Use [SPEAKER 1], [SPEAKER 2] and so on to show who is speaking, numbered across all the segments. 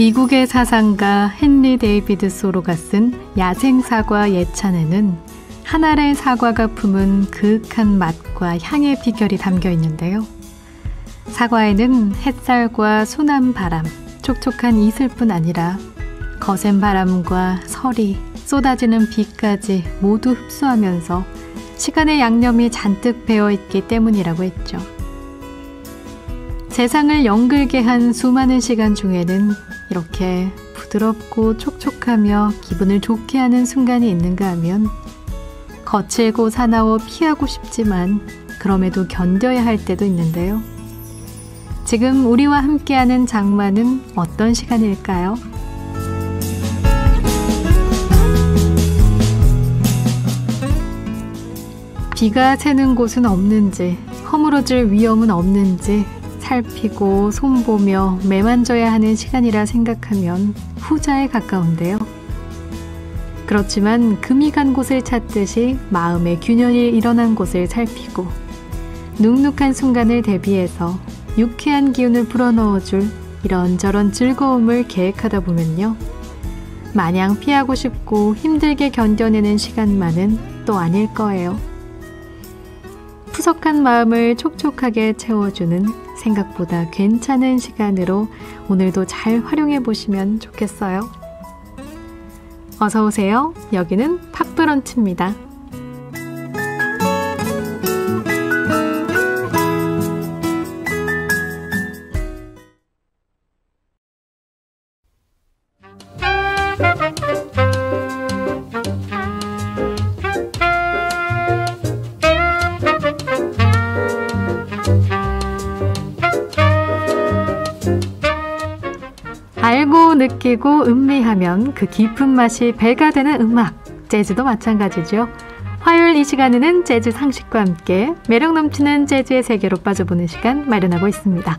[SPEAKER 1] 미국의 사상가 헨리 데이비드 소로가 쓴 야생사과 예찬에는 한 알의 사과가 품은 그윽한 맛과 향의 비결이 담겨 있는데요. 사과에는 햇살과 순한 바람, 촉촉한 이슬뿐 아니라 거센 바람과 설이 쏟아지는 비까지 모두 흡수하면서 시간의 양념이 잔뜩 배어 있기 때문이라고 했죠. 세상을 연글게 한 수많은 시간 중에는 이렇게 부드럽고 촉촉하며 기분을 좋게 하는 순간이 있는가 하면 거칠고 사나워 피하고 싶지만 그럼에도 견뎌야 할 때도 있는데요. 지금 우리와 함께하는 장마는 어떤 시간일까요? 비가 새는 곳은 없는지, 허물어질 위험은 없는지 살피고 손보며 매만져야 하는 시간이라 생각하면 후자에 가까운데요. 그렇지만 금이 간 곳을 찾듯이 마음의 균열이 일어난 곳을 살피고 눅눅한 순간을 대비해서 유쾌한 기운을 불어넣어줄 이런저런 즐거움을 계획하다 보면요. 마냥 피하고 싶고 힘들게 견뎌내는 시간만은 또 아닐 거예요. 푸석한 마음을 촉촉하게 채워주는 생각보다 괜찮은 시간으로 오늘도 잘 활용해 보시면 좋겠어요. 어서 오세요. 여기는 팝브런치입니다. 느끼고 음미하면 그 깊은 맛이 배가 되는 음악. 재즈도 마찬가지죠. 화요일 이 시간에는 재즈 상식과 함께 매력 넘치는 재즈의 세계로 빠져보는 시간 마련하고 있습니다.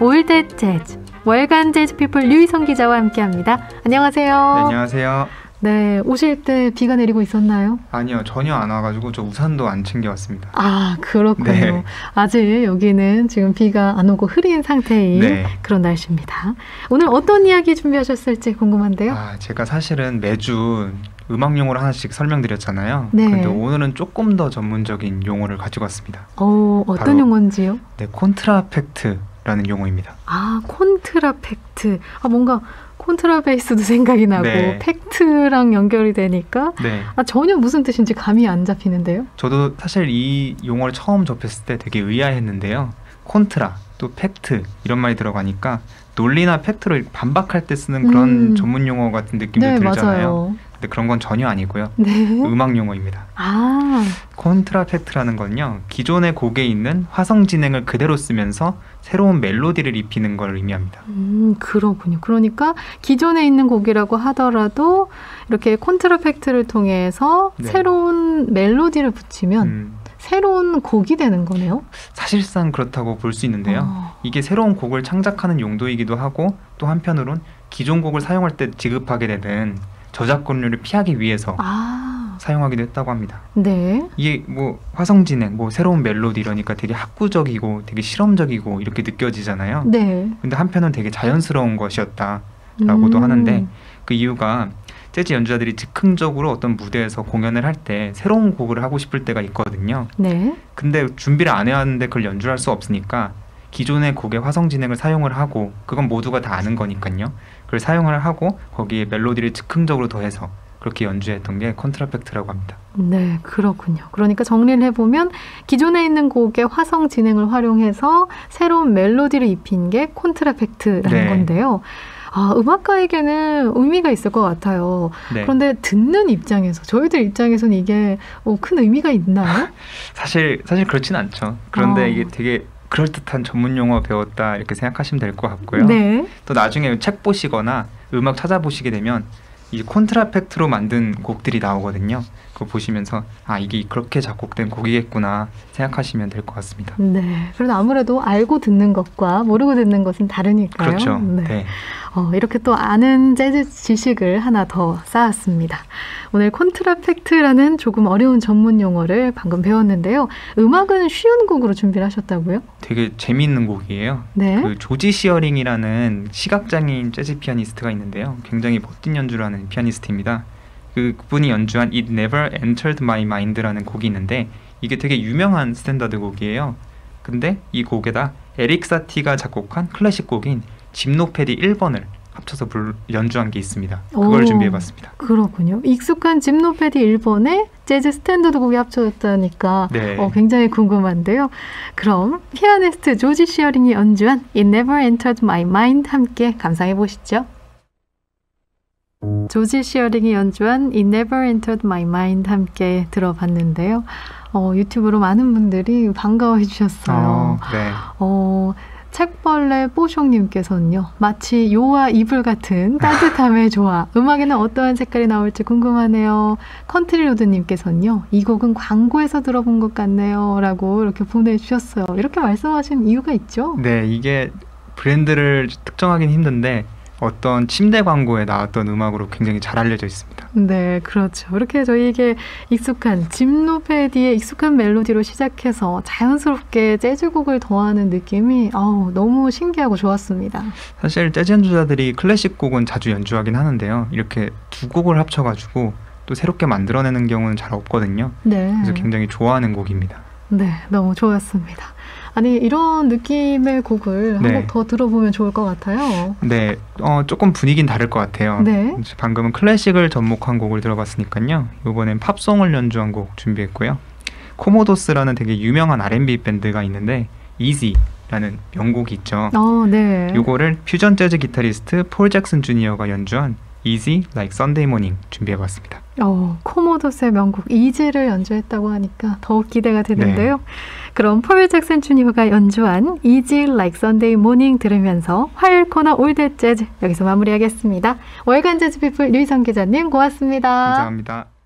[SPEAKER 1] 올드 재즈 월간 재즈 피플 류희성 기자와 함께합니다. 안녕하세요.
[SPEAKER 2] 네, 안녕하세요.
[SPEAKER 1] 네, 오실 때 비가 내리고 있었나요?
[SPEAKER 2] 아니요, 전혀 안 와가지고 저 우산도 안 챙겨왔습니다.
[SPEAKER 1] 아, 그렇군요.
[SPEAKER 2] 네.
[SPEAKER 1] 아직 여기는 지금 비가 안 오고 흐린 상태인
[SPEAKER 2] 네.
[SPEAKER 1] 그런 날씨입니다. 오늘 어떤 이야기 준비하셨을지 궁금한데요.
[SPEAKER 2] 아, 제가 사실은 매주 음악 용어를 하나씩 설명드렸잖아요.
[SPEAKER 1] 네.
[SPEAKER 2] 근데 오늘은 조금 더 전문적인 용어를 가지고 왔습니다.
[SPEAKER 1] 어, 어떤 용어인지요?
[SPEAKER 2] 네, 콘트라팩트라는 용어입니다.
[SPEAKER 1] 아, 콘트라팩트. 아, 뭔가 콘트라베이스도 생각이 나고
[SPEAKER 2] 네.
[SPEAKER 1] 팩트랑 연결이 되니까
[SPEAKER 2] 네,
[SPEAKER 1] 아, 전혀 무슨 뜻인지 감이 안 잡히는데요.
[SPEAKER 2] 저도 사실 이 용어를 처음 접했을 때 되게 의아했는데요. 콘트라 또 팩트 이런 말이 들어가니까 논리나 팩트를 반박할 때 쓰는 그런
[SPEAKER 1] 음.
[SPEAKER 2] 전문 용어 같은 느낌도
[SPEAKER 1] 네,
[SPEAKER 2] 들잖아요.
[SPEAKER 1] 맞아요.
[SPEAKER 2] 근데 그런 건 전혀 아니고요.
[SPEAKER 1] 네.
[SPEAKER 2] 음악 용어입니다.
[SPEAKER 1] 아,
[SPEAKER 2] 콘트라 팩트라는 건요 기존의 곡에 있는 화성 진행을 그대로 쓰면서 새로운 멜로디를 입히는 걸 의미합니다.
[SPEAKER 1] 음, 그렇군요. 그러니까 기존에 있는 곡이라고 하더라도 이렇게 콘트라팩트를 통해서
[SPEAKER 2] 네.
[SPEAKER 1] 새로운 멜로디를 붙이면
[SPEAKER 2] 음,
[SPEAKER 1] 새로운 곡이 되는 거네요.
[SPEAKER 2] 사실상 그렇다고 볼 수 있는데요.
[SPEAKER 1] 어,
[SPEAKER 2] 이게 새로운 곡을 창작하는 용도이기도 하고 또 한편으론 기존 곡을 사용할 때 지급하게 되는 저작권료를 피하기 위해서
[SPEAKER 1] 아,
[SPEAKER 2] 사용하기도 했다고 합니다.
[SPEAKER 1] 네.
[SPEAKER 2] 이게 뭐 화성 진행, 뭐 새로운 멜로디 이러니까 되게 학구적이고 되게 실험적이고 이렇게 느껴지잖아요.
[SPEAKER 1] 네.
[SPEAKER 2] 근데 한편은 되게 자연스러운 것이었다라고도
[SPEAKER 1] 음,
[SPEAKER 2] 하는데 그 이유가 재즈 연주자들이 즉흥적으로 어떤 무대에서 공연을 할 때 새로운 곡을 하고 싶을 때가 있거든요.
[SPEAKER 1] 네.
[SPEAKER 2] 근데 준비를 안 해왔는데 그걸 연주할 수 없으니까 기존의 곡의 화성 진행을 사용을 하고 그건 모두가 다 아는 거니까요. 그걸 사용을 하고 거기에 멜로디를 즉흥적으로 더해서 그렇게 연주했던 게 컨트라팩트라고 합니다.
[SPEAKER 1] 네, 그렇군요. 그러니까 정리를 해보면 기존에 있는 곡의 화성 진행을 활용해서 새로운 멜로디를 입힌 게 콘트라팩트라는
[SPEAKER 2] 네.
[SPEAKER 1] 건데요. 아, 음악가에게는 의미가 있을 것 같아요.
[SPEAKER 2] 네.
[SPEAKER 1] 그런데 듣는 입장에서, 저희들 입장에서는 이게 어, 큰 의미가 있나요?
[SPEAKER 2] 사실 사실 그렇진 않죠. 그런데
[SPEAKER 1] 어.
[SPEAKER 2] 이게 되게 그럴듯한 전문 용어 배웠다 이렇게 생각하시면 될 것 같고요.
[SPEAKER 1] 네.
[SPEAKER 2] 또 나중에 책 보시거나 음악 찾아보시게 되면 이 콘트라팩트로 만든 곡들이 나오거든요. 그거 보시면서 아 이게 그렇게 작곡된 곡이겠구나 생각하시면 될 것 같습니다.
[SPEAKER 1] 네. 그래도 아무래도 알고 듣는 것과 모르고 듣는 것은 다르니까요.
[SPEAKER 2] 그렇죠.
[SPEAKER 1] 네.
[SPEAKER 2] 네.
[SPEAKER 1] 어, 이렇게 또 아는 재즈 지식을 하나 더 쌓았습니다. 오늘 콘트라팩트라는 조금 어려운 전문 용어를 방금 배웠는데요. 음악은 쉬운 곡으로 준비를 하셨다고요?
[SPEAKER 2] 되게 재미있는 곡이에요.
[SPEAKER 1] 네.
[SPEAKER 2] 그 조지 시어링이라는 시각장애인 재즈 피아니스트가 있는데요. 굉장히 멋진 연주를 하는 피아니스트입니다. 그 분이 연주한 It Never Entered My Mind라는 곡이 있는데 이게 되게 유명한 스탠다드 곡이에요. 근데 이 곡에다 에릭 사티가 작곡한 클래식 곡인 짐노패디 1번을 합쳐서 불, 연주한 게 있습니다. 그걸
[SPEAKER 1] 오.
[SPEAKER 2] 준비해봤습니다.
[SPEAKER 1] 그렇군요. 익숙한 짐노패디 1번에 재즈 스탠더드 곡이 합쳐졌다니까
[SPEAKER 2] 네.
[SPEAKER 1] 어, 굉장히 궁금한데요. 그럼 피아니스트 조지 시어링이 연주한 It Never Entered My Mind 함께 감상해 보시죠. 조지 시어링이 연주한 It Never Entered My Mind 함께 들어봤는데요. 어, 유튜브로 많은 분들이 반가워해 주셨어요.
[SPEAKER 2] 어, 네.
[SPEAKER 1] 어, 책벌레 뽀숑님께서는요, 마치 요와 이불 같은 따뜻함의 조화. 음악에는 어떠한 색깔이 나올지 궁금하네요. 컨트리로드님께서는요, 이 곡은 광고에서 들어본 것 같네요. 라고 이렇게 보내주셨어요. 이렇게 말씀하신 이유가 있죠?
[SPEAKER 2] 네, 이게 브랜드를 특정하기는 힘든데 어떤 침대 광고에 나왔던 음악으로 굉장히 잘 알려져 있습니다.
[SPEAKER 1] 네, 그렇죠. 이렇게 저희에게 익숙한 짐 노페디의 익숙한 멜로디로 시작해서 자연스럽게 재즈곡을 더하는 느낌이 아우, 너무 신기하고 좋았습니다.
[SPEAKER 2] 사실 재즈 연주자들이 클래식 곡은 자주 연주하긴 하는데요. 이렇게 두 곡을 합쳐가지고 또 새롭게 만들어내는 경우는 잘 없거든요.
[SPEAKER 1] 네.
[SPEAKER 2] 그래서 굉장히 좋아하는 곡입니다.
[SPEAKER 1] 네, 너무 좋았습니다. 아니, 이런 느낌의 곡을
[SPEAKER 2] 네.
[SPEAKER 1] 한곡 더 들어보면 좋을 것 같아요.
[SPEAKER 2] 네, 어, 조금 분위기는 다를 것 같아요.
[SPEAKER 1] 네.
[SPEAKER 2] 방금은 클래식을 접목한 곡을 들어봤으니까요. 이번엔 팝송을 연주한 곡 준비했고요. 코모도스라는 되게 유명한 R&B 밴드가 있는데 Easy라는 명곡이 있죠.
[SPEAKER 1] 어, 네.
[SPEAKER 2] 요거를 퓨전 재즈 기타리스트 폴 잭슨 주니어가 연주한 Easy Like Sunday Morning 준비해봤습니다.
[SPEAKER 1] 어, 코모도스의 명곡 이지를 연주했다고 하니까 더욱 기대가 되는데요.
[SPEAKER 2] 네.
[SPEAKER 1] 그럼 폴 잭슨 주니어가 연주한 Easy Like Sunday Morning 들으면서 화요일 코너 올드 재즈 여기서 마무리하겠습니다. 월간 재즈 피플 류희성 기자님 고맙습니다.
[SPEAKER 2] 감사합니다.